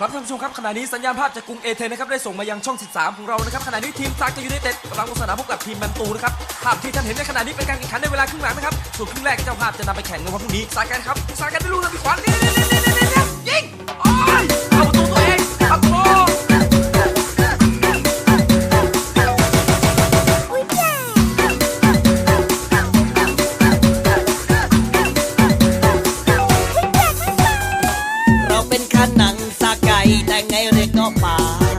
ครับท่านผู้ชมครับขณะนี้สัญญาณภาพจากกรุงเอเธนนะครับได้ส่งมายังช่อง 13 ของเรานะครับขณะนี้ทีมซากยูไนเต็ดกำลังลงสนามพบกับทีมแมนตูนะครับภาพที่ท่านเห็นในขณะนี้เป็นการแข่งขันในเวลาครึ่งหลังนะครับส่วนครึ่งแรกเจ้าภาพจะนำไปแข่งในวันพรุ่งนี้สายกันครับสายกันได้ลูกทำปีขวานนี่นี่นี่นี่นี่ยิงโอ้ยเข้าประตูตัวเองครับโอ้เราเป็นขนัง สาไก่แ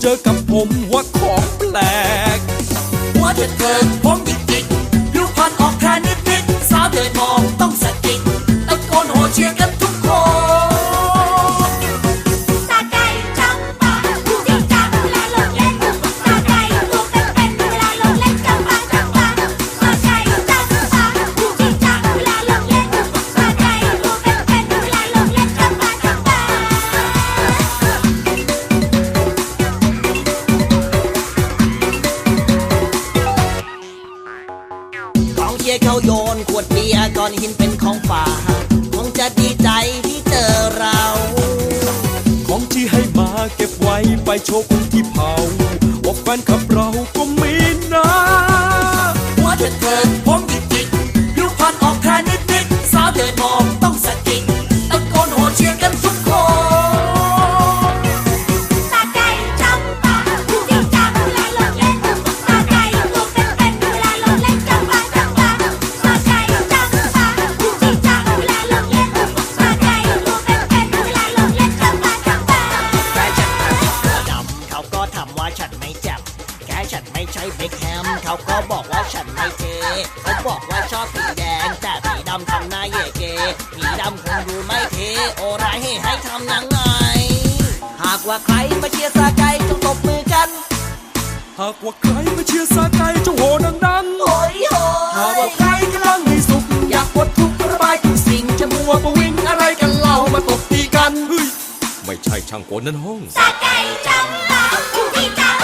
เจอกับผมว่าของแปลกหัวเถิดเกิดผมหยิกหยิกผิวพรรณออกแค่นิด เขาโยนขวดเบียร์ก้อนหินเป็นของฝากคงจะดีใจที่เจอเรา ของที่ให้มาเก็บไว้ไปโชว์คนที่เผาว่าแฟนขับเราก็มี แฮมเขาก็บอกว่าฉันไม่เท่เขาบอกว่าชอบสีแดง แต่ผีดำทำหน้าเย่เกผีดำคงดูไม่เท่โอไรให้ให้ทำยังไงหากว่าใครมาเชียร์สาไก่จงตบมือกัน หากว่าใครมาเชียร์สาไก่จงโหดังๆโอ้ยโหหากว่าใครกำลังมีสุขอยากปลดทุกข์ระบายทุกสิ่งจะมัวประวิงอะไรกันเล่ามาตบตีกันเฮ้ยไม่ใช่ช่างกลนั้นห้องสาไก่จังปาผู้ที่จัง